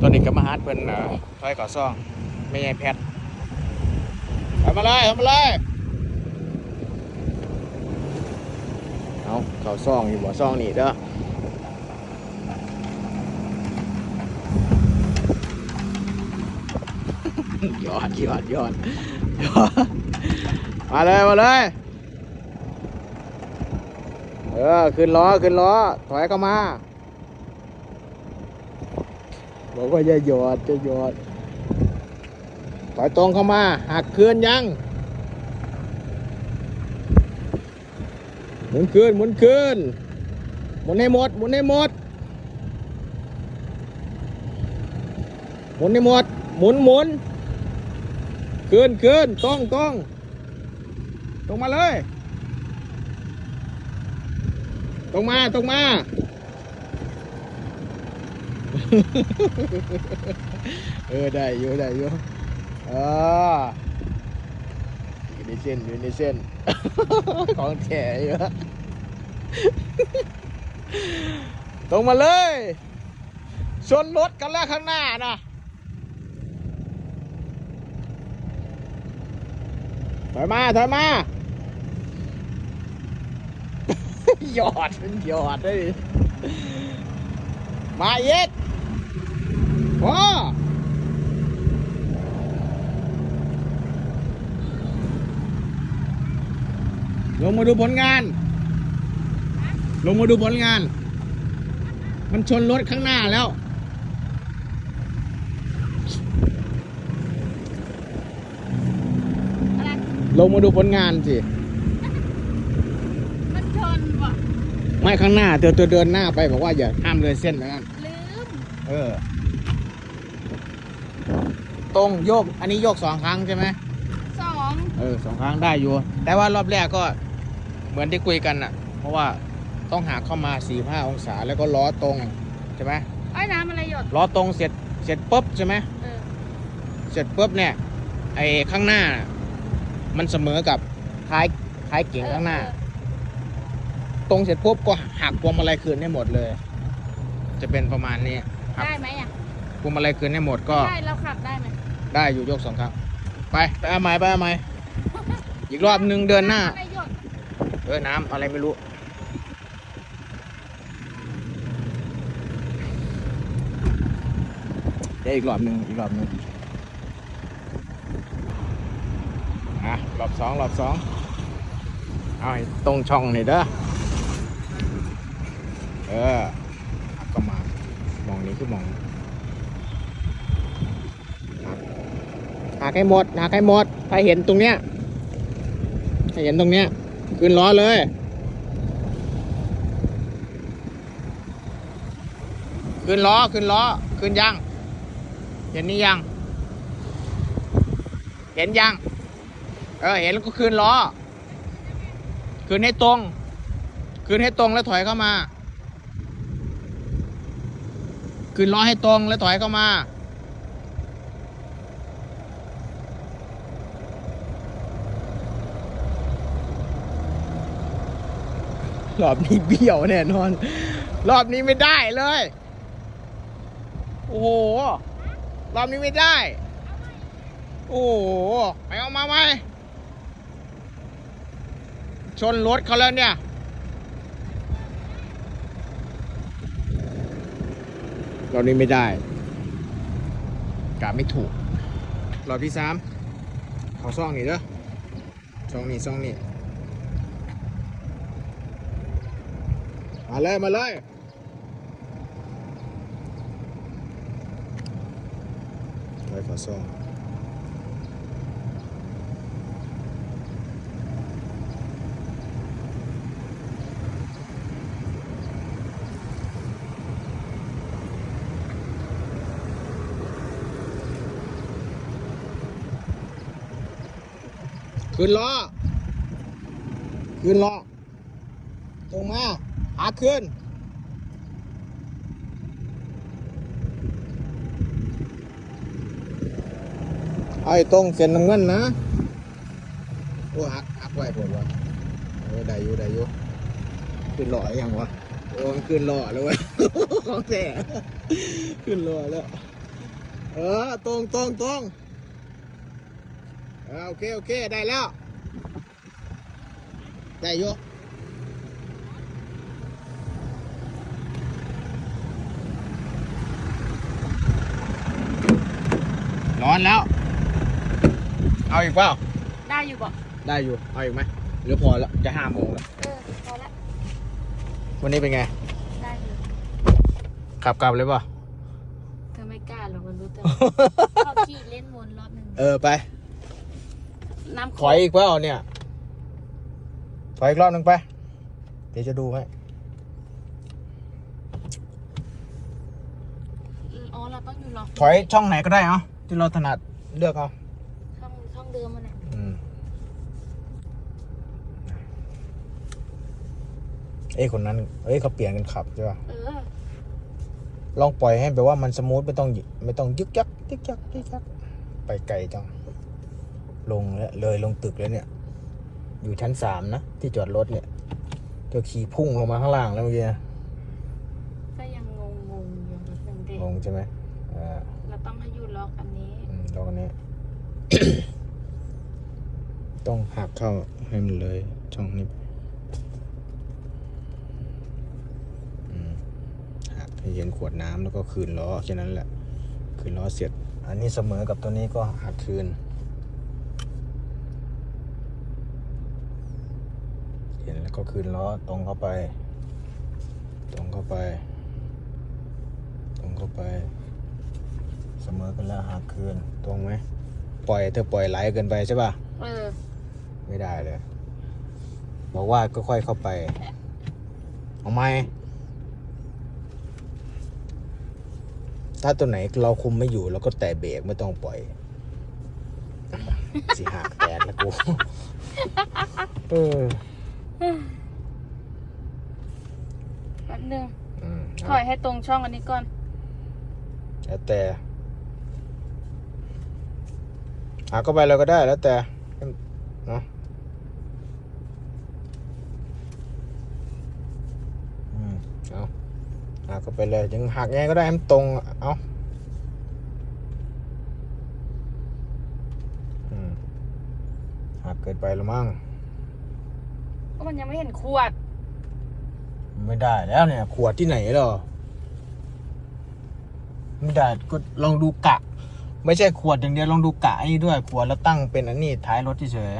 ตอนนี้ก็มาหาเพิ่นเออถอยก่อซ่องไม่ใช่แพททำมาเลยทำมาเลยเอาเก่าซ่องอยู่บ่ซ่องนี่เด้อยอดยอดยอดยอดมาเลย มาเลย เออ ขึ้นล้อ ขึ้นล้อ ถอยเข้ามา บอกว่าจะหยอดจะหยอดถอยตรงเข้ามา หักเคลื่อนยังหมุนคืนหมุนคืนหมุนให้หมดหมุนให้หมดหมุนให้หมดหมุนหมุนคืนคืนตรงตรงตรงมาเลย ตรงมาตรงมา เออได้อยู่ได้อยู่เอออยู่ในเส้นอยู่ในเส้น ของแท้เยอะตรงมาเลย ชนรถกันแล้วข้างหน้านะถอยมาถอยมาหยอดมันหยอดเลยมาเย็ด พอลงมาดูผลงาน ลงมาดูผลงาน มันชนรถข้างหน้าแล้วอะไรลงมาดูผลงานสิ มันชนว่ะ ไม่ข้างหน้าเธอเธอเดินหน้าไปบอกว่าอย่าห้ามเลยเส้นนั้นลืม เออ ตรงโยก อันนี้โยกสองครั้งใช่ไหมสองเออสองครั้งได้อยู่ แต่ว่ารอบแรกก็เหมือนที่คุยกันน่ะ เพราะว่าต้องหาเข้ามา4ีห้าองศาแล้วก็ล้อตรงใช่ไหมไอ้ยน้ำอะไรหยดล้อตรงเสร็จเสร็จปุ๊บใช่ไหมเออเสร็จปุ๊บเนี่ยไอ้ข้างหน้าน่ะมันเสมอกับท้ายท้ายเก๋งข้างหน้า ตรงเสร็จปุ๊บก็หักพวงมาลัยคืนให้หมดเลย จะเป็นประมาณนี้ครับได้ไหมอะพวงมาลัยคืนให้หมดก็ ได้เราขับได้ไหม ได้อยู่ยกสองครั้งไปไปเอาใหม่ไปเอาใหม่อีกรอบหนึ่งเดินหน้า อะไรหยดเออ น้ำอะไรไม่รู้ เดี๋ยวอีกรอบหนึ่งอีกรอบหนึ่งอะ รอบสองรอบสองเอาให้ตรงช่องนี่เด้อ เออหักก็มามองนี้คือมองหัก หักให้หมดหักให้หมด ถ้าเห็นตรงเนี้ยถ้าเห็นตรงเนี้ยขึ้นล้อเลยขึ้นล้อขึ้นล้อขึ้นยังเห็นนี่ยัง เห็นยัง เออเห็นก็ขึ้นล้อขึ้นให้ตรงขึ้นให้ตรงแล้วถอยเข้ามาขึ้นล้อให้ตรงแล้วถอยเข้ามา รอบนี้เบี้ยวแน่นอน รอบนี้ไม่ได้เลย โอ้โห รอบนี้ไม่ได้ โอ้โห ไปเอามาไหม ชนรถเขาแล้วเนี่ยรอบนี้ไม่ได้กาไม่ถูกรอบที่สามขอซ่องนี่เด้อซ่องนี่ซ่องนี่ มาเลย มาเลยไว้ขอซ่องขึ้นล้อขึ้นล้อตรงมาาขึ้น ไอ้ตรงเส้นน้ำเงินนะ โอ้หักหักไว้ผมวะเออได้อยู่ได้อยู่ขึ้นหล่อยังวะ โอ้มันขึ้นหล่อแล้วเว้ยของแท้ขึ้นหล่อแล้ว เออตรงตรงตรงโอเคโอเคได้แล้ว ได้อยู่ ร้อนแล้ว เอาอีกเปล่า ได้อยู่บ่ได้อยู่ เอาอีกไหมหรือพอแล้วจะห้าโมงแล้ว เออพอละวันนี้เป็นไง ได้อยู่ขับกลับเลยป่ะ เธอไม่กล้าหรอกมันรู้แต่ชอบขี่เล่นวนรอบหนึ่งเออไป น้ำโคถอยอีกเปล่าเนี่ย ถอยอีกรอบหนึ่งไป เดี๋ยวจะดูให้ อ๋อเราต้องอยู่รอถอยช่องไหนก็ได้เอา ที่เราถนัดเลือกเอาช่องช่องเดิมมันน่ะอืมเอ้ยคนนั้น เอ้ยเขาเปลี่ยนกันขับใช่ป่ะ เออ ลองปล่อยให้แบบว่ามันสมูทไม่ต้องหยิไม่ต้องยึกยักยึกยักยึกยักไปไกลจัง ลงแล้วเลยลงตึกแล้วเนี่ย อยู่ชั้นสามนะ ที่จอดรถเนี่ยเธอขี่พุ่งลงมาข้างล่างแล้วเมื่อกี้นะก็ยังงงงๆอยู่นิดนึงเด็กงงใช่ไหมอ่า เราต้องให้อยู่ล็อกอันนี้ อันนี้ ต้องหักเข้าให้มันเลยช่องนี้หักให้เห็นขวดน้ำแล้วก็คืนล้อแค่นั้นแหละ คืนล้อเสร็จ อันนี้เสมอกับตัวนี้ก็หักคืนเห็นแล้วก็คืนล้อตรงเข้าไป ตรงเข้าไป ตรงเข้าไป เสมอกันแล้วหักคืนตรงไหมปล่อยเธอปล่อยไหลเกินไปใช่ป่ะเออไม่ได้เลย บอกว่าก็ค่อยเข้าไปเอาไหมถ้าตัวไหนเราคุมไม่อยู่เราก็แตะเบรกไม่ต้องปล่อยสิหักแตกแล้วกูเออแป๊บนึงอืมถอยให้ตรงช่องอันนี้ก่อนแล้วแต่ หาเข้าไปเราก็ได้แล้วแต่เนาะอืมเอาหักเข้าไปเลยยังหักไงก็ได้ให้มันตรง เอาอืมหักเกินไปแล้วมั้งก็มันยังไม่เห็นขวด ไม่ได้แล้วเนี่ย ขวดที่ไหนหรอ ไม่ได้ก็ลองดูกะ ไม่ใช่ขวดอย่างเดียวลองดูกะไอ้นี่ด้วยขวดแล้วตั้งเป็นอันนี้ท้ายรถเฉย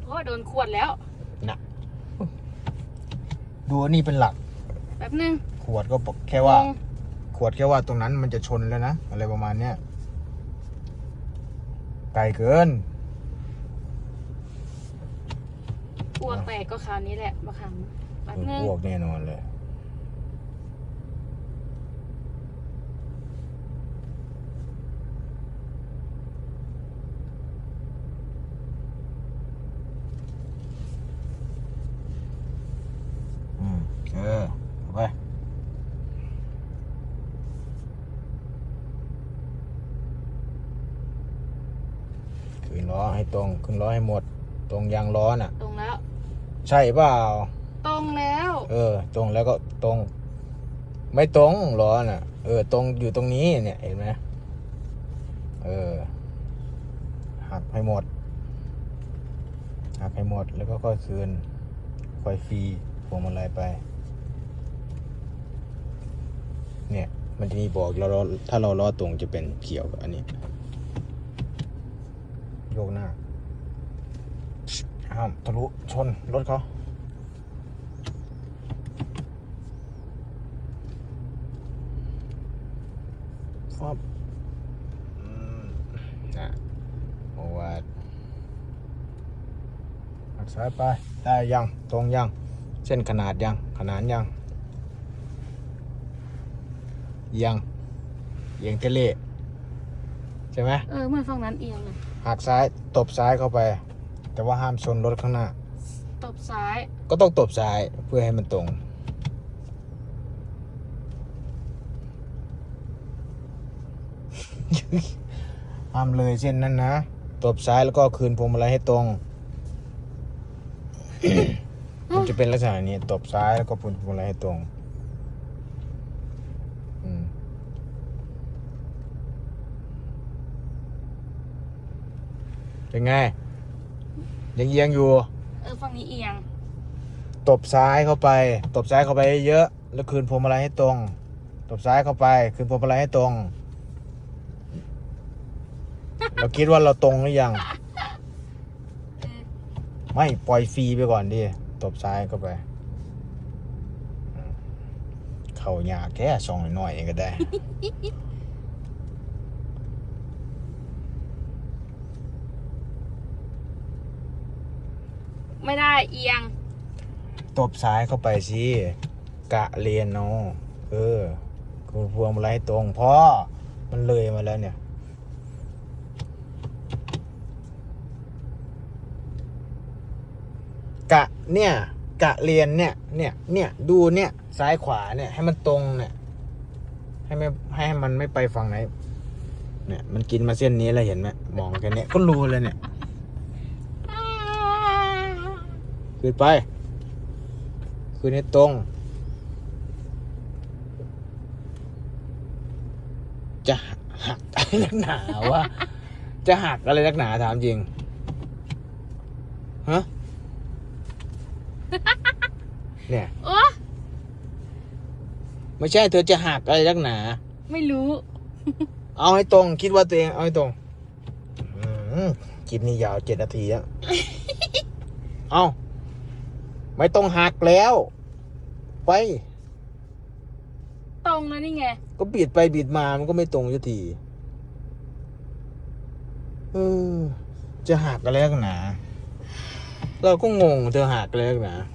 เพราะว่าโดนขวดแล้ว ๆนะดูอันนี้เป็นหลัก แป๊บนึงขวดก็บอกแค่ว่า งงขวดแค่ว่าตรงนั้นมันจะชนแล้วนะ อะไรประมาณเนี้ยไกลเกิน อ้วกแตกก็คราวนี้แหละมาขังแป๊บนึงอ้วกแน่นอนเลย อืม เออเอาไป ขึ้นล้อให้ตรงขึ้นล้อให้หมด ตรงยางล้อน่ะ ตรงแล้ว ใช่เปล่า ตรงแล้ว เออ ตรงแล้วก็ตรง ไม่ตรงล้อน่ะ เออ ตรงอยู่ตรงนี้เนี่ยเห็นไหมเออ หักให้หมด หักให้หมดแล้วก็ค่อยคืน ค่อยฟรีพวงมาลัยไป เนี่ย มันจะมีบอกเราถ้าเราล้อตรงจะเป็นเขียวกับอันนี้ โยกหน้าห้ามทะลุชนรถเขาครับอืมนะโอวัดหักซ้ายไป ได้ยัง ตรงยัง เส้นขนาดยัง ขนานยัง ยังเอียงเทเล ใช่ไหมเออเหมือนฝั่งนั้นเอียงเลยหักซ้ายตบซ้ายเข้าไป แต่ว่าห้ามชนรถข้างหน้า ตบซ้าย ก็ต้องตบซ้ายเพื่อให้มันตรง ห้ามเลยเส้นนั้นนะ ตบซ้ายแล้วก็คืนพวงมาลัยให้ตรง มันจะเป็นลักษณะนี้ตบซ้ายแล้วก็คืนพวงมาลัยให้ตรง อืม เป็นไง ยังเอียงอยู่ เออฝั่งนี้เอียง ตบซ้ายเข้าไป ตบซ้ายเข้าไปเยอะ แล้วคืนพวงมาลัยให้ตรง ตบซ้ายเข้าไป คืนพวงมาลัยให้ตรง เราคิดว่าเราตรงหรือยังเออไม่ปล่อยฟรีไปก่อนดิ ตบซ้ายเข้าไป เข่าหยาแค่สองหน่อยๆเองก็ได้ ไม่ได้เอียง ตบซ้ายเข้าไปสิ กะเรียนเนาะเออคุณพวงมาลัยให้ตรงพ่อมันเลยมาแล้วเนี่ยกะเนี่ยกะเรียนเนี่ยเนี่ยเนี่ยดูเนี่ยซ้ายขวาเนี่ยให้มันตรงเนี่ยให้ไม่ให้มันไม่ไปฝั่งไหนเนี่ยมันกินมาเส้นนี้แล้วเห็นไหมมองแค่เนี้ยก็รู้เลยเนี่ย ขึ้นไป ขึ้นให้ตรง จะหักอะไรนักหนาวะ จะหักอะไรนักหนาถามจริง ฮะ เนี่ย โอ้ไม่ใช่เธอจะหักอะไรนักหนา ไม่รู้ เอาให้ตรง คิดว่าตัวเอง เอาให้ตรงอืมคลิปนี้ยาวเจ็ดนาทีแล้ว เอา ไม่ต้องหักแล้ว ไป ตรงแล้วนี่ไง ก็บิดไปบิดมามันก็ไม่ตรงสักทีเออจะหักอะไรนักหนาเราก็งงเธอหักอะไรนักหนาเ